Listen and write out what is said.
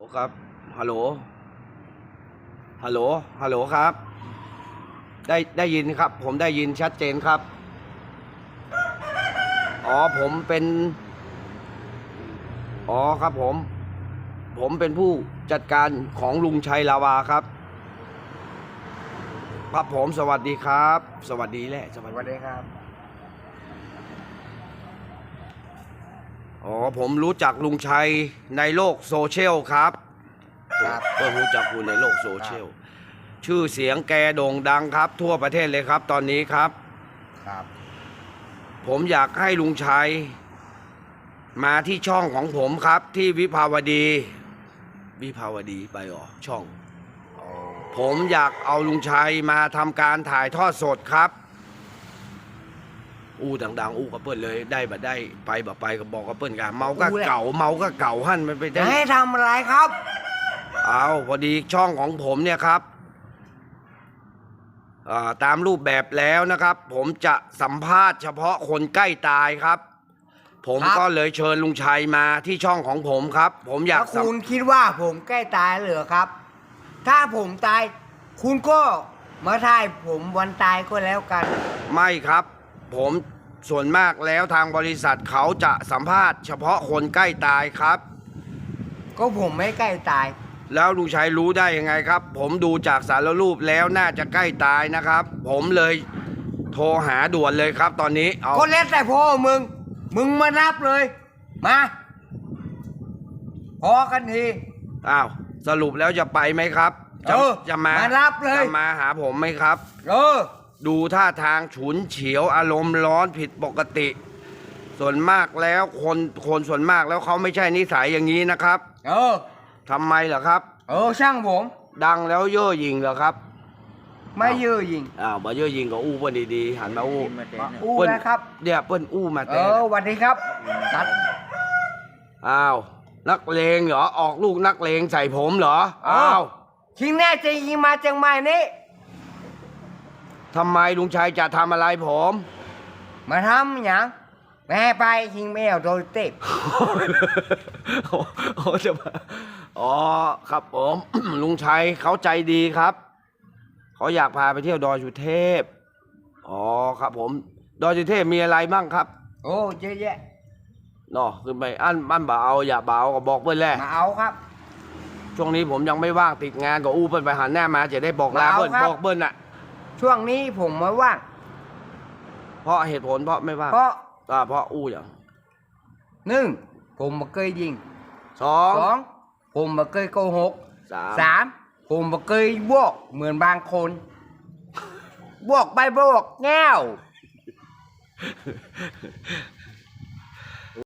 โอครับ ฮัลโหล ฮัลโหล ฮัลโหลครับ ได้ได้ยินครับ ผมได้ยินชัดเจนครับ อ๋อผมเป็น อ๋อครับผม ผมเป็นผู้จัดการของลุงชัยลาวาครับ ครับผมสวัสดีครับ สวัสดีแหละ สวัสดีครับ อ๋อผมรู้จักลุงชัยในโลกโซเชียลครับครับก็รู้จักคุณในโลกโซเชียลชื่อเสียงแกโด่งดังครับ ทั่วประเทศเลยครับ ตอนนี้ครับ ครับ ผมอยากให้ลุงชัย มาที่ช่องของผมครับ ที่วิภาวดี วิภาวดีไปอ๋อช่องโอ้ผมอยากเอาลุงชัยมาทำการถ่ายทอดสดครับ อู้ดังๆ อู้กับเปิ้ลเลยได้บัได้ไปแบบไปก็บอกกับเปิ้ลกันเมาก็เก่าเมาก็เก่าหั่นมันไปจะได้ให้ทำอะไรครับ เอาพอดีช่องของผมเนี่ยครับอ่าตามรูปแบบแล้วนะครับ ผมจะสัมภาษณ์เฉพาะคนใกล้ตายครับ ผมครับก็เลยเชิญลุงชัยมาที่ช่องของผมครับ ผมอยากแล้วสัมคุณคิดว่าผมใกล้ตายเหรือครับ ถ้าผมตายคุณก็มาถ่ายผมวันตายก็แล้วกัน ไม่ครับ ผมส่วนมากแล้วทางบริษัทเขาจะสัมภาษณ์เฉพาะคนใกล้ตายครับ ก็ผมไม่ใกล้ตาย แล้วลุงชัยรู้ได้ยังไงครับ ผมดูจากสารรูปแล้วน่าจะใกล้ตายนะครับ ผมเลยโทรหาด่วนเลยครับ ตอนนี้เอาก็แล้วแต่พ่อมึง มึงมารับเลย มา พอกันที อ้าวสรุปแล้วจะไปไหมครับจะเออจะมามารับเลย จะมาหาผมไหมครับ เออ ดูท่าทางฉุนเฉียวอารมณ์ร้อนผิดปกติ ส่วนมากแล้วคนคนส่วนมากแล้วเขาไม่ใช่นิสัยอย่างนี้นะครับเออ ทำไมเหรอครับ เออช่างผม ดังแล้วเย่อหยิ่งเหรอครับไม่ยื้อยิงอ้าวมาเย่อหยิ่งก็อู้เปิ้ลดีๆหันมาอู้อู้เปิ้ลนะครับเนี่ยเปิ้ลอู้มาเอแต่อสวัสดีครับตัดอ้าวนักเลงเหรอออกลูกนักเลงใส่ผมเหรอเอออ้าว ทิ้งแน่จริงมาจังไม่นี่ ทำไมลุงชัยจะทำอะไรผม มาทำอย่างแม่ไปทิ้งแมวโดยเต็บโอ้โหจะมาอ๋อครับผม ลุงชัยเขาใจดีครับเขาอยากพาไปเที่ยวดอยสุเทพ อ๋อครับผม ดอยสุเทพมีอะไรบ้างครับโอ้เยอะแยะเนาะขึ้นไปอันอันบ่าเอาอย่าบ่าเอาก็บอกเพื่อนแหละมาเอาครับ ช่วงนี้ผมยังไม่ว่างติดงานก็อู้เปิ้ลไปหันหน้ามาจะได้บอกลาเอาเปิ้ลครับบอกเปิ้ลน่ะ ช่วงนี้ผมมาว่างเพราะเหตุผลเพราะไม่ว่างเพราะอ่าเพราะอู้อย่างหนึ่งผมมาเคยยิงสองสองผมมาเคยโกหกสามสามผมมาเคยบวกเหมือนบางคนบวกไปบวกแง่ว